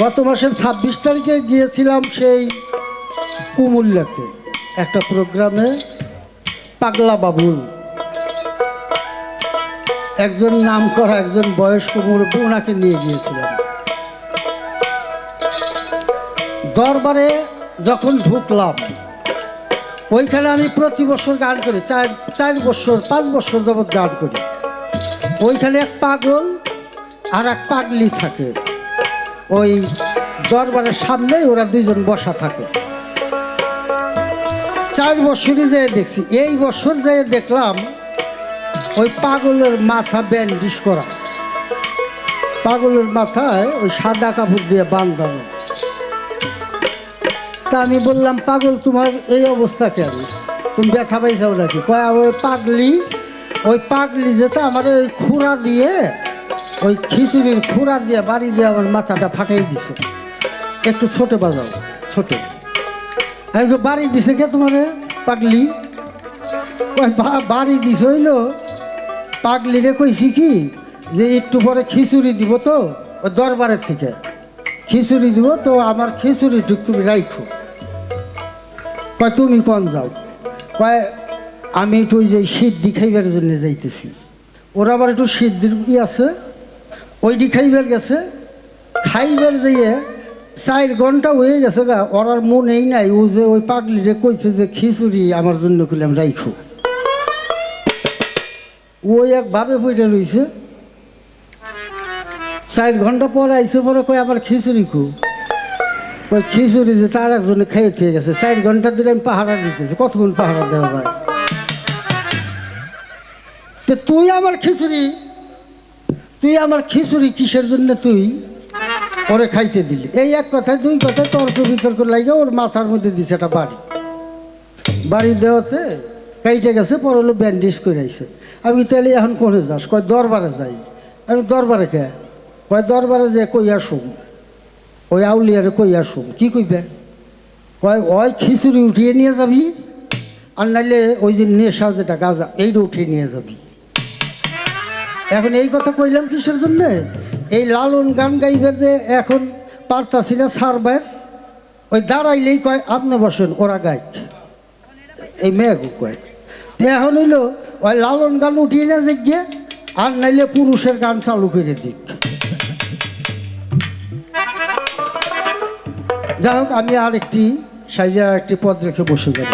গত মাসের ছাব্বিশ তারিখে গিয়েছিলাম সেই কুমুল্লাতে, একটা প্রোগ্রামে পাগলা বাবুল। একজন নাম করা একজন বয়স্ক মুরব্বী ওনাকে নিয়ে গিয়েছিলাম। দরবারে যখন ঢুকলাম, ওইখানে আমি প্রতি বছর গান করি, চার চার বছর, পাঁচ বছর যাবৎ গান করি। ওইখানে এক পাগল আর এক পাগলি থাকে। ওই দরবারের সামনেই ওরা দুইজন বসা থাকে। চার বছরই যেয়ে দেখছি, এই বছর যেয়ে দেখলাম ওই পাগলের মাথা ব্যান্ডিশ করা। পাগলের মাথায় ওই সাদা কাপড় দিয়ে বাঁধানো। তা আমি বললাম, পাগল, তোমার এই অবস্থা কেন? তুমি ব্যথা পাইছাও নাকি? কয়, ওই পাগলি ওই পাগলি যেটা আমার ওই খুঁড়া দিয়ে ওই খিচুড়ির খুঁড়া দিয়ে বাড়ি দিয়ে আমার মাথাটা ফাটাই দিছে। একটু ছোট বাজাও ছোটো। কই, বাড়ি দিছে কে তোমার? পাগলি। "বা- বাড়ি দিছে হইল। পাগলিরে কইছি কি যে একটু পরে খিচুড়ি দিব তো ওই দরবারের থেকে। খিচুড়ি দিব তো আমার খিচুড়ি টুক তুমি রাইখো। কয় তুমি কোন যাও? কয় আমি একটু ওই যে সিদ্ধি খাইবার জন্য যাইতেছি। ওরা আবার একটু সিদ্ধির ই আছে। ওইটি খাইবার গেছে, খাইবার যেয়ে চার ঘণ্টা হয়ে গেছে গা ওরার মনেই নাই। ও যে ওই পাগলিরে কইছে যে খিচুড়ি আমার জন্য কইলাম, রাইখো। ওই একভাবে বইটা রইছে। চার ঘণ্টা পরে আইসে পরে কই আবার খিচুড়ি খু। ওই খিচুড়ি যে তার একজনে খেয়ে থেকে গেছে। চার ঘণ্টা ধরে আমি পাহারা দিতেছি কতক্ষণ পাহারা দেওয়া যায়? তো তুই আমার খিচুড়ি তুই আমার খিচুড়ি কিসের জন্য তুই? ওরে খাইতে দিলি। এই এক কথায়, দুই কথায় তর্ক বিতর্ক লাগে ওর মাথার মধ্যে দিছে একটা বাড়ি। বাড়ি দেওয়াতে কাইটে গেছে, পর হলো ব্যান্ডেজ করে আইছে। আমি তাহলে এখন কোনে যাস? কয়, দরবারে যাই। আমি দরবারে কে? কয়, দরবারে যে কই আসুম ওই আউলিয়ারে কই আসুম কি কইবে? কয়, ওই খিচুড়ি উঠিয়ে নিয়ে যাবি, আর নাইলে ওই যে নেশা যেটা গাজা, এইটা উঠিয়ে নিয়ে যাবি। এখন এই কথা কইলাম কিসের জন্যে? এই লালন গান গাইবার যে এখন পারতাছি না সারবার ওই দাঁড়াইলেই কয়, আপনি বসেন, ওরা গাইক এই মেয়েকে কয়। এখন হইল, ওই লালন গান উঠিয়ে না যে গিয়ে আর নাইলে পুরুষের গান চালু করে দিক। যাই হোক, আমি আর একটি সাইজের একটি পদ রেখে বসে যাব।